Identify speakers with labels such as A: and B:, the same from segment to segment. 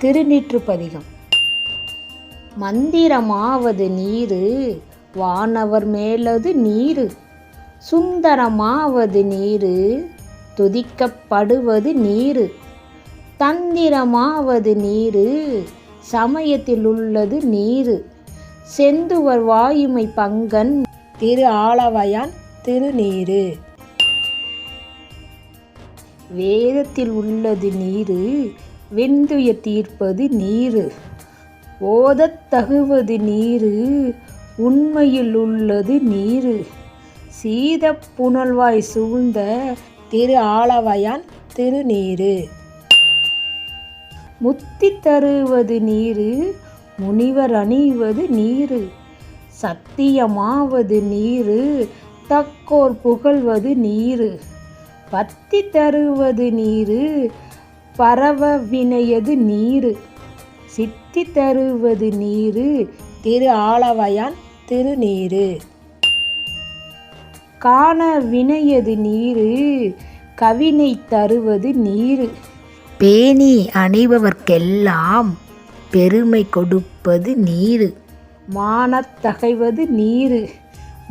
A: திருநீற்றுப்பதிகம் மந்திரமாவது நீரு வானவர் மேலது நீரு சுந்தரமாவது நீரு துதிக்கப்படுவது நீரு தந்திரமாவது நீரு சமயத்தில் உள்ளது நீரு செந்துவர் வாயுமை பங்கன் திரு ஆளவையான் திருநீரு. வேதத்தில் உள்ளது நீரு வெந்துய தீர்ப்பது நீரு. ஓதத் தகுவது நீரு உண்மையில் உள்ளது நீரு. சீத புனல்வாய் சூழ்ந்த திரு ஆளவையான் திருநீரு. முத்தி தருவது நீரு முனிவர் அணிவது நீரு. சத்தியமாவது நீரு தக்கோர் புகழ்வது நீரு. பத்தி தருவது நீரு பரவ வினையது நீரு. சித்தி தருவது நீரு திரு ஆளவையான் திருநீரு. காண வினையது நீரு கவினை தருவது நீரு. பேணி அணிபவர்க்கெல்லாம் பெருமை கொடுப்பது நீரு. மானத்தகைவது நீரு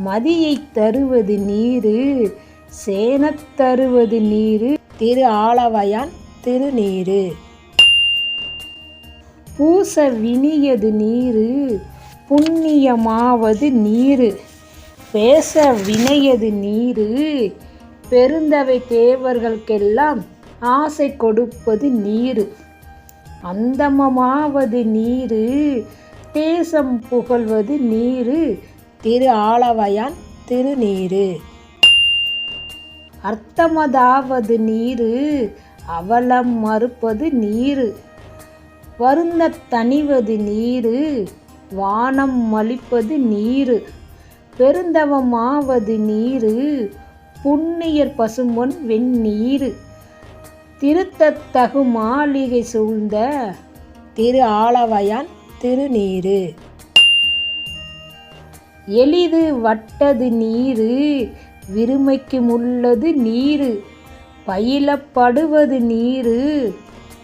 A: மதியை தருவது நீரு சேனத் தருவது நீரு திரு ஆளவையான் திருநீரு. பூச வினியது நீரு புண்ணியமாவது நீரு. பேச வினையது நீரு பெருந்தவை தேவர்களுக்கெல்லாம் ஆசை கொடுப்பது நீரு. அந்தமமாவது நீரு தேசம் புகழ்வது நீரு திரு ஆளவையான் திருநீரு. அர்த்தமதாவது நீரு அவலம் மறுப்பது நீரு. வருந்தத் தணிவது நீரு வானம் மலிப்பது நீரு. பெருந்தவமாவது நீரு புண்ணியர் பசும்பொன் வெந்நீரு. திருத்தத்தகு மாளிகை சூழ்ந்த திரு ஆளவையான் திருநீரு. எளிது வட்டது நீரு விருமைக்கு முள்ளது நீரு. பயிலப்படுவது நீரு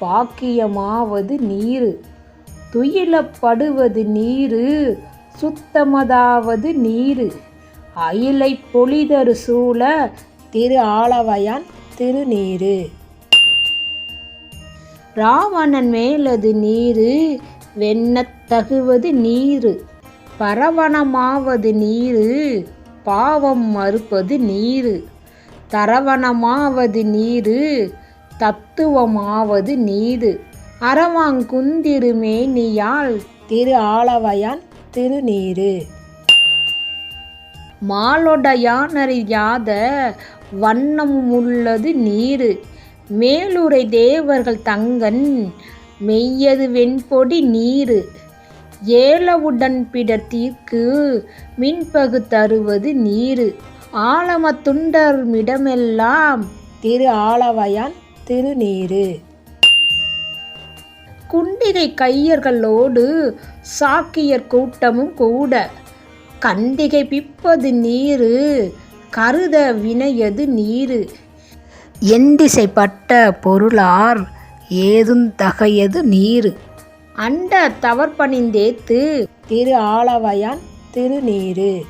A: பாக்கியமாவது நீரு. துயிலப்படுவது நீரு சுத்தமதாவது நீரு. அயிலை பொழிதரு சூழ திரு ஆளவையான் திருநீரு. ராவணன் மேலது நீரு வெண்ணத் தகுவது நீரு. பரவணமாவது நீரு பாவம் மறுப்பது நீரு. தரவணமாவது நீரு தத்துவமாவது நீது அறவாங்குந்திருமேனியால் திரு ஆளவையான் திருநீரு. மாலொடையானறியாத வண்ணம் உள்ளது நீரு. மேலுரை தேவர்கள் தங்கன் மெய்யது வெண்பொடி நீரு. ஏலவுடன் பிடர் தீர்க்கு மின்பகு தருவது நீரு. ஆலமத்துண்டர்மிடமெல்லாம் திரு ஆலவயான் திருநீரு குண்டிகை கையர்களோடு சாக்கியர் கூட்டமும் கூட கண்டிகை பிப்பது நீரு கருத வினையது நீரு. எந்திசைப்பட்ட பொருளார் ஏதும் தகையது நீரு. அண்ட தவற்பணிந்தேத்து திரு ஆளவயான் திருநீரு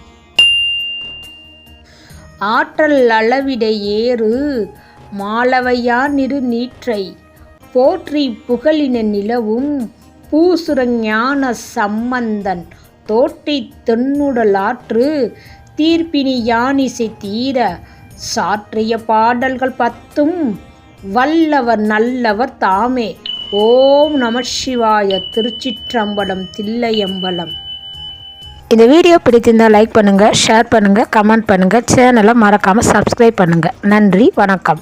A: ஆற்றல் அளவிடை ஏறு மாலவையானிரு நீற்றை. போற்றி புகழின நிலவும் பூசுரஞான சம்பந்தன். தோற்றி தென்னுடலாற்று தீர்ப்பினி யானிசை தீர. சாற்றிய பாடல்கள் பத்தும் வல்லவர் நல்லவர் தாமே. ஓம் நம சிவாய திருச்சிற்றம்பலம் தில்லையம்பலம். இந்த வீடியோ பிடித்திருந்தால் லைக் பண்ணுங்கள் ஷேர் பண்ணுங்கள் கமெண்ட் பண்ணுங்கள் சேனலை மறக்காமல் சப்ஸ்கிரைப் பண்ணுங்கள் நன்றி வணக்கம்.